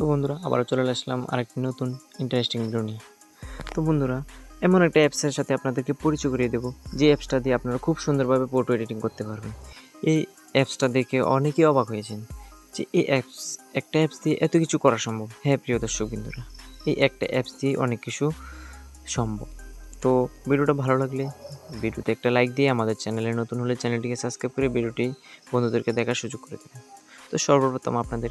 তো বন্ধুরা, আবারও চলে আসলাম আরেকটি নতুন ইন্টারেস্টিং ভিডিও নিয়ে। তো বন্ধুরা, এমন একটা অ্যাপসের সাথে আপনাদেরকে পরিচয় করিয়ে দেবো, যে অ্যাপসটা দিয়ে আপনারা খুব সুন্দরভাবে ফটো এডিটিং করতে পারবেন। এই অ্যাপসটা দেখে অনেকেই অবাক হয়েছেন যে এই অ্যাপস একটা অ্যাপস দিয়ে এত কিছু করা সম্ভব। হ্যাঁ প্রিয় দর্শক বিন্দুরা এই একটা অ্যাপস দিয়ে অনেক কিছু সম্ভব। তো ভিডিওটা ভালো লাগলে ভিডিওতে একটা লাইক দিয়ে আমাদের চ্যানেলে নতুন হলে চ্যানেলটিকে সাবস্ক্রাইব করে ভিডিওটি বন্ধুদেরকে দেখার সুযোগ করে দেবেন। তো সর্বপ্রথম আপনাদের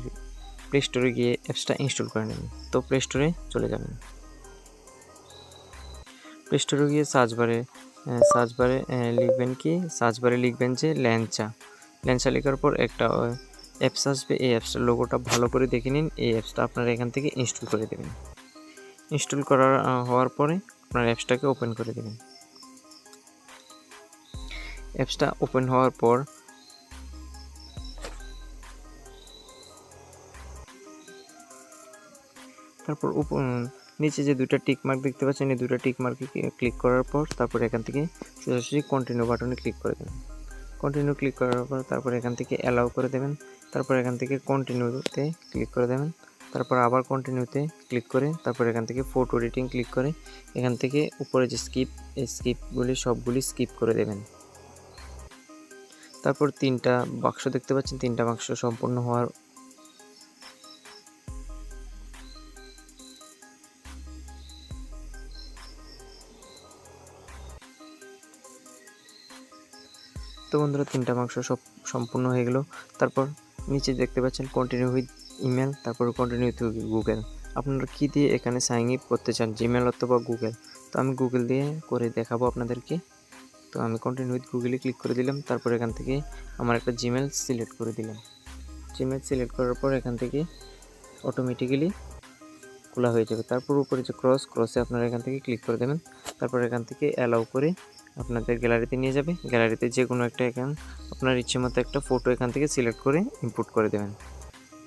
প্লে স্টোরে গিয়ে অ্যাপসটা ইনস্টল করে নেবেন। তো প্লে স্টোরে চলে যাবেন। প্লে স্টোরে গিয়ে সার্চ বারে সার্চ বারে লিখবেন কি? সার্চ বারে লিখবেন যে ল্যাঞ্চা ল্যাঞ্চা লেখার পর একটা অ্যাপস আসবে। এই অ্যাপসটার লোগোটা ভালো করে দেখে নিন। এই অ্যাপসটা আপনারা এখান থেকে ইনস্টল করে দেবেন। ইনস্টল করার হওয়ার পরে আপনার অ্যাপসটাকে ওপেন করে দেবেন। অ্যাপসটা ওপেন হওয়ার পর তারপর নিচে যে দুটো টিক মার্ক দেখতে পাচ্ছেন, এই দুটো টিক মার্কে ক্লিক করার পর তারপর এখান থেকে সোজাসুজি কন্টিনিউ বাটনে ক্লিক করে দেবেন। কন্টিনিউ ক্লিক করার পর তারপর এখান থেকে অ্যালাউ করে দেবেন। তারপর এখান থেকে কন্টিনিউতে ক্লিক করে দেবেন। তারপর আবার কন্টিনিউতে ক্লিক করে তারপর এখান থেকে ফটো এডিটিং ক্লিক করে এখান থেকে উপরে যে স্কিপ এই স্কিপগুলি সবগুলি স্কিপ করে দেবেন। তারপর তিনটা বাক্স দেখতে পাচ্ছেন, তিনটা বাক্স সম্পূর্ণ হওয়ার তো বন্ধুরা, তিনটা মাংস সব সম্পূর্ণ হয়ে গেল। তারপর নিচে দেখতে পাচ্ছেন কন্টিনিউ উইথ ইমেল তারপর কন্টিনিউ উইথ গুগল আপনারা কী দিয়ে এখানে সাইন ইপ করতে চান? জিমেল অথবা গুগল তো আমি গুগল দিয়ে করে দেখাবো আপনাদেরকে। তো আমি কন্টিনিউ উইথ গুগলে ক্লিক করে দিলাম, তারপর এখান থেকে আমার একটা জিমেল সিলেক্ট করে দিলাম। জিমেল সিলেক্ট করার পর এখান থেকে অটোমেটিক্যালি খোলা হয়ে যাবে। তারপর উপরে যে ক্রস ক্রসে আপনারা এখান থেকে ক্লিক করে দেবেন। তারপর এখান থেকে অ্যালাউ করে আপনাদের গ্যালারিতে নিয়ে যাবে। গ্যালারিতে যে কোনো একটা এখান, আপনার ইচ্ছে মতো একটা ফটো এখান থেকে সিলেক্ট করে ইনপুট করে দেবেন।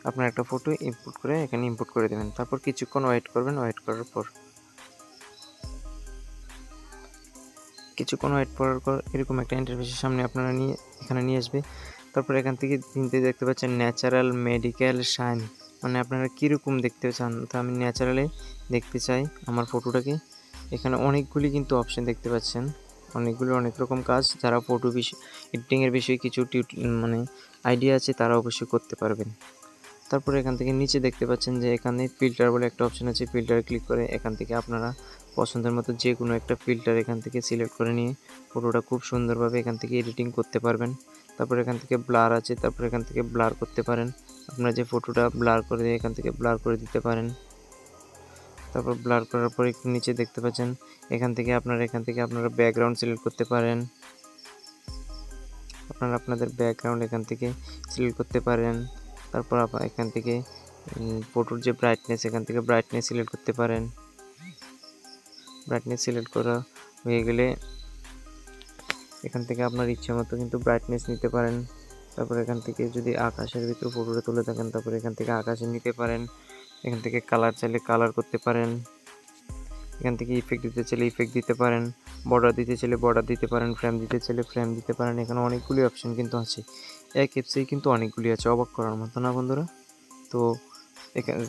আপনার একটা ফটো ইনপুট করে এখানে ইনপুট করে দেবেন। তারপর কিছুক্ষণ ওয়েট করবেন ওয়েট করার পর। কিছুক্ষণ ওয়েট করার পর এরকম একটা ইন্টারফেসের সামনে আপনারা নিয়ে, এখানে নিয়ে আসবে। তারপর এখান থেকে চিনতে দেখতে পাচ্ছেন ন্যাচারাল মেডিকেল সাইন মানে আপনারা কীরকম দেখতে চান? তো আমি ন্যাচারালে দেখতে চাই আমার ফটোটাকে এখানে অনেকগুলি কিন্তু অপশন দেখতে পাচ্ছেন। অনেকগুলো অনেক রকম কাজ, যারা ফটো বিষয় এডিটিংয়ের বিষয়ে কিছু মানে আইডিয়া আছে, তারা অবশ্যই করতে পারবেন। তারপরে এখান থেকে নিচে দেখতে পাচ্ছেন যে এখানে ফিল্টার বলে একটা অপশন আছে ফিল্টার ক্লিক করে এখান থেকে আপনারা পছন্দের মতো যে কোনো একটা ফিল্টার এখান থেকে সিলেক্ট করে নিয়ে ফটোটা খুব সুন্দরভাবে এখান থেকে এডিটিং করতে পারবেন। তারপর এখান থেকে ব্লার আছে, তারপর এখান থেকে ব্লার করতে পারেন। আপনারা যে ফটোটা ব্লার করে দিয়ে এখান থেকে ব্লার করে দিতে পারেন। তারপর ব্লার করার পর একটু নিচে দেখতে পাচ্ছেন, এখান থেকে আপনারা, এখান থেকে আপনারা ব্যাকগ্রাউন্ড সিলেক্ট করতে পারেন। আপনারা আপনাদের ব্যাকগ্রাউন্ড এখান থেকে সিলেক্ট করতে পারেন। তারপর আবার এখান থেকে ফটোর যে ব্রাইটনেস এখান থেকে ব্রাইটনেস সিলেক্ট করতে পারেন। ব্রাইটনেস সিলেক্ট করা হয়ে গেলে এখান থেকে আপনার ইচ্ছে মতো কিন্তু ব্রাইটনেস নিতে পারেন। তারপর এখান থেকে যদি আকাশের ভিতরে ফটোটা তুলে থাকেন, তারপর এখান থেকে আকাশে নিতে পারেন। এখান থেকে কালার চাইলে কালার করতে পারেন। এখান থেকে ইফেক্ট দিতে চাইলে ইফেক্ট দিতে পারেন। বর্ডার দিতে চাইলে বর্ডার দিতে পারেন ফ্রেম দিতে চাইলে ফ্রেম দিতে পারেন। এখানে অনেকগুলি অপশন কিন্তু আছে। এক অ্যাপসেই কিন্তু অনেকগুলি আছে, অবাক করার মতো না বন্ধুরা? তো এখানে,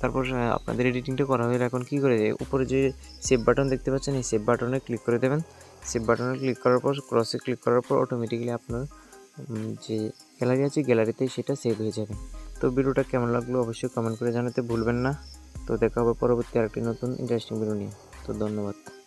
তারপর আপনাদের এডিটিংটা করা হলে এখন কী করে, উপরে যে সেভ বাটন দেখতে পাচ্ছেন, এই সেভ বাটনে ক্লিক করে দেবেন। সেভ বাটনে ক্লিক করার পর ক্রসে ক্লিক করার পর অটোমেটিক্যালি আপনার যে গ্যালারি আছে গ্যালারিতেই সেটা সেভ হয়ে যাবে। তো ভিডিওটা কেমন লাগল অবশ্যই কমেন্ট করে জানাতে ভুলবেন না। তো দেখা হবে পরবর্তী আরেকটি নতুন ইন্টারেস্টিং ভিডিও নিয়ে। তো ধন্যবাদ।